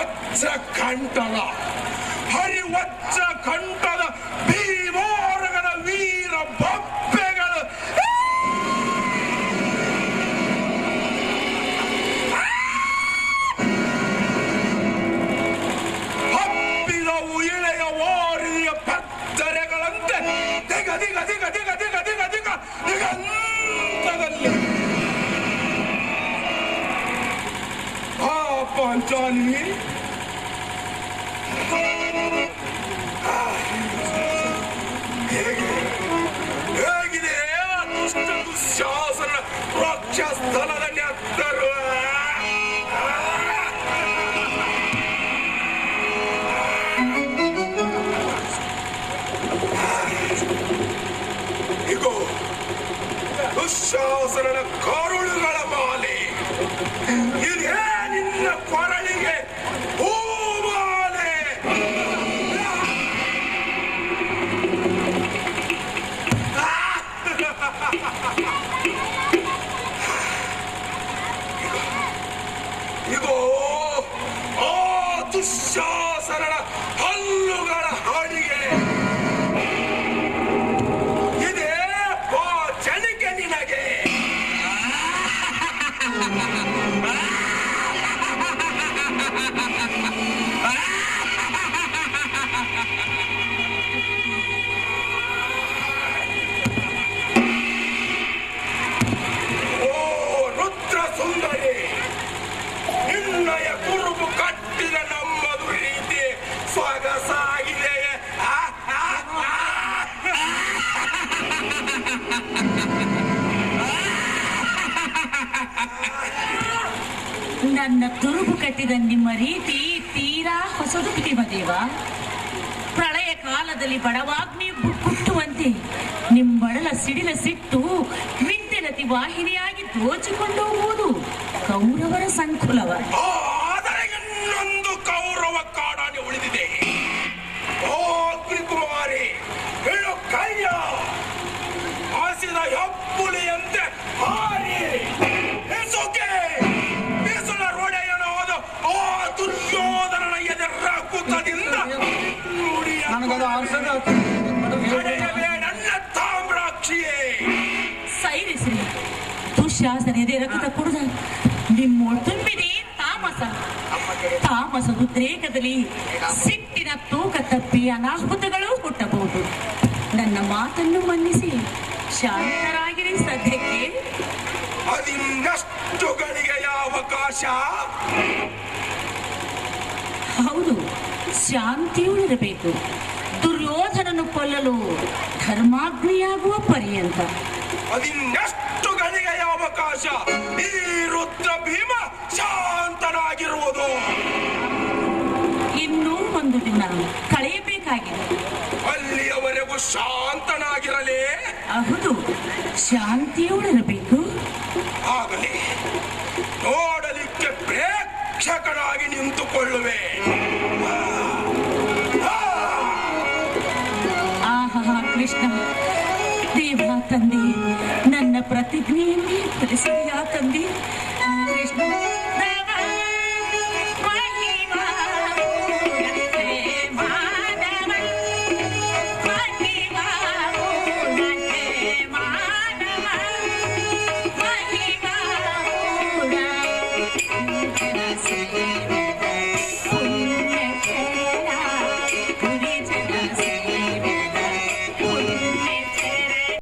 వత్స కంటల హరి వత్స కంటల fun, Johnny. Herkese eyvallah dostum. Şahsına broadcast sana Oh, Oh, Tusho! Sarara! ನನ್ನ ತುರುಬು ಕಟ್ಟಿದ ನಿಮ್ಮ ರೀತಿ, ತೀರಾ ಹೊಸದು ದೇವ. ಪ್ರಳಯ ಕಾಲದಲ್ಲಿ ಬಡವಾಗ್ನಿ ಕುಟ್ಟುವಂತೆ ಬಡಲ ಸಿಡಿಲ ಸಿಟ್ಟು ಮಿಂತೆನತಿ ವಾಹಿನಿಯಾಗಿ ದೋಚಿಕೊಂಡು ಹೋಗುವುದು ಕೌರವರ ಸಂಕುಲವ. ಸೈರಿಸಿ ದುಶ್ಯಾಸನೆದೆ ರಕ್ತ ಕುಡಿದ. ನಿಮ್ಮ ತುಂಬಿದೆ ತಾಮಸ. ತಾಮಸ ಉದ್ರೇಕದಲ್ಲಿ ಸಿಟ್ಟಿನ ತೂಕ ತಪ್ಪಿ ಅನಾಹುತಗಳು ಹುಟ್ಟಬಹುದು. ನನ್ನ ಮಾತನ್ನು ಮನ್ನಿಸಿ ಶಾಂತರಾಗಿರಿ ಸದ್ಯಕ್ಕೆ. ಅದಿನ್ನಷ್ಟು ಗಳಿಗೆಯ ಅವಕಾಶ. ಹೌದು ಶಾಂತಿಯುಳಿರಬೇಕು. ದುರ್ಯೋಧನನು ಕೊಲ್ಲಲು ಧರ್ಮಾಗ್ನಿಯಾಗುವ ಪರ್ಯಂತ. ಅದಿನ್ನಷ್ಟು ಗಳಿಗೆಯ ಅವಕಾಶ. ಈ ರುದ್ರ ಭೀಮ ಶಾಂತನಾಗಿರುವುದು. ಇನ್ನೂ ಒಂದು ದಿನ ಕಳೆಯಬೇಕಾಗಿದೆ. ಅಲ್ಲಿಯವರೆಗೂ ಶಾಂತನಾಗಿರಲೇ? ಹೌದು ಶಾಂತಿಯೋಡಿರಬೇಕು ಆಗಲಿ ನೋಡಲಿಕ್ಕೆ ಪ್ರೇಕ್ಷಕನಾಗಿ ನಿಂತುಕೊಳ್ಳುವೆ. से या तंबी कृष्ण Thank you.